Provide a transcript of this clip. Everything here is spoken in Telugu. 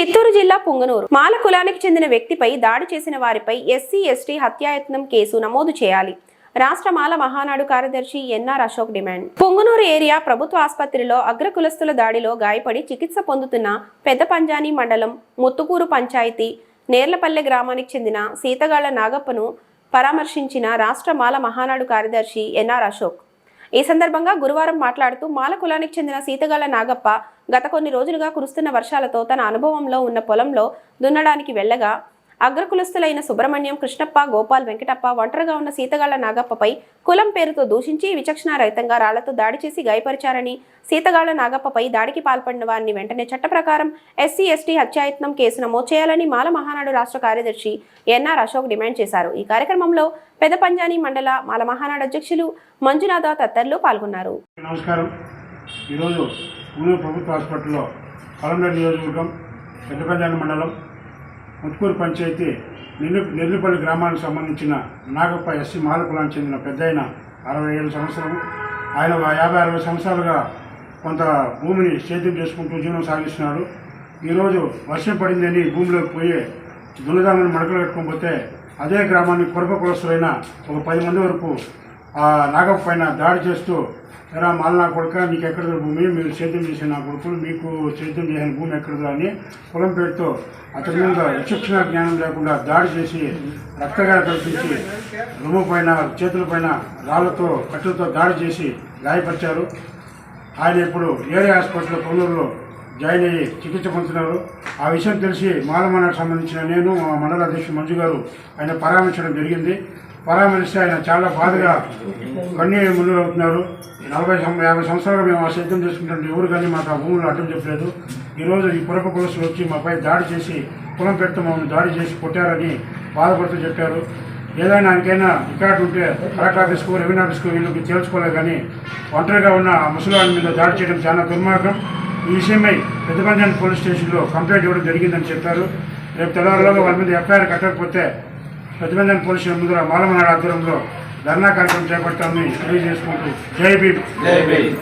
చిత్తూరు జిల్లా పుంగనూరు. మాల కులానికి చెందిన వ్యక్తిపై దాడి చేసిన వారిపై ఎస్సీ ఎస్టీ హత్యాయత్నం కేసు నమోదు చేయాలి. రాష్ట్ర మాల మహానాడు కార్యదర్శి NR Ashok demand. Punganur area ప్రభుత్వ ఆసుపత్రిలో అగ్రకులస్తుల దాడిలో గాయపడి చికిత్స పొందుతున్న పెద్ద పంజాని మండలం ముత్తుకూరు పంచాయతీ నేర్లపల్లె గ్రామానికి చెందిన సీతగాళ్ళ నాగప్పను పరామర్శించిన రాష్ట్ర మాల మహానాడు కార్యదర్శి ఎన్ఆర్ అశోక్. ఈ సందర్భంగా గురువారం మాట్లాడుతూ మాల కులానికి చెందిన సీతగాల నాగప్ప గత కొన్ని రోజులుగా కురుస్తున్న వర్షాలతో తన అనుభవంలో ఉన్న పొలంలో దున్నడానికి వెళ్ళగా అగ్రకులస్తులైన సుబ్రహ్మణ్యం కృష్ణప్ప గోపాల్ వెంకటప్ప ఒంటరిగా ఉన్న సీతగాళ్ళ నాగప్పపై కులం పేరుతో దూషించి విచక్షణారహితంగా రాళ్ళతో దాడి చేసి గాయపరిచారని సీతగాళ్ళ నాగప్పపై దాడికి పాల్పడిన వారిని వెంటనే చట్ట ప్రకారం ఎస్సీ ఎస్టీ హత్యాయత్నం కేసు నమోదు చేయాలని మాల మహానాడు రాష్ట్ర కార్యదర్శి ఎన్ఆర్ అశోక్ డిమాండ్ చేశారు. ఈ కార్యక్రమంలో పెద్ద పంజాని మండల మాల మహానాడు అధ్యక్షులు మంజునాథ తత్తర్లు పాల్గొన్నారు. నమస్కారం. ఈరోజు ప్రభుత్వ హాస్పిటల్లో కలంబర్ నియోజకవర్గం మండలం ముత్కూరు పంచాయతీ నెల్లు నెల్లిపల్లి గ్రామానికి సంబంధించిన నాగప్ప ఎస్సీ మహాలకులానికి చెందిన పెద్ద ఆయన అరవై ఏడు సంవత్సరం. ఆయన ఒక యాభై అరవై సంవత్సరాలుగా కొంత భూమిని సేద్యం చేసుకుంటూ జీవనం సాగిస్తున్నాడు. ఈరోజు వర్షం పడిందని భూమిలోకి పోయి దున్నదామని మడకలు కట్టుకొని పోతే అదే గ్రామాన్ని కొరప కులస్తులైన ఒక పది మంది వరకు నాగప్ప పైన దాడి చేస్తూ ఎరా మాలనా కొడుక నీకు ఎక్కడ భూమి మీరు సేద్యం చేసిన నా కొడుకులు మీకు సేద్యం చేసిన భూమి ఎక్కడదో అని పొలం పేరుతో అతని మీద విచక్షణ జ్ఞానం లేకుండా దాడి చేసి రక్తగా కల్పించి రొమ్ము పైన చేతుల పైన రాళ్ళతో కట్టెలతో దాడి చేసి గాయపరిచారు. ఆయన ఇప్పుడు ఏరియా హాస్పిటల్ కొల్లూరులో జాయిన్ అయ్యి చికిత్స పొందుతున్నారు. ఆ విషయం తెలిసి మాలమన్నకు సంబంధించిన నేను మా మండల అధ్యక్షుడు మంజు గారు ఆయన పరామర్శించడం జరిగింది. పరామర్శిస్తే ఆయన చాలా బాధగా కన్నీరు ముందు అవుతున్నారు. నలభై యాభై సంవత్సరాలు మేము ఆ సిద్ధం చేసుకుంటుంటే ఎవరు కానీ మాకు ఆ భూములు అడ్డం చెప్పలేదు. ఈరోజు ఈ పురప కులసులు వచ్చి మాపై దాడి చేసి కులం పెడుతూ మమ్మల్ని దాడి చేసి కొట్టారని బాధపడుతూ చెప్పారు. ఏదైనా ఆయనకైనా రికార్డు ఉంటే కలెక్టర్ ఆఫీస్కు రెవెన్యూ ఆఫీస్కు వీళ్ళకి తేల్చుకోలేదు కానీ ఒంటరిగా ఉన్న ఆ మీద దాడి చేయడం చాలా దుర్మార్గం. ఈ విషయమై పెద్దపంజాన్ పోలీస్ స్టేషన్లో కంప్లైంట్ ఇవ్వడం జరిగిందని చెప్పారు. రేపు తెల్లవారులోగా వాళ్ళ మీద ఎఫ్ఐఆర్ కట్టకపోతే పెద్దపంజాన్ పోలీసుల స్టేషన్ ముందర మాలమనాడు ఆధ్వర్యంలో ధర్నా కార్యక్రమం చేపట్టాలని తెలియజేసుకుంటూ జై భీమ్. జై భీమ్.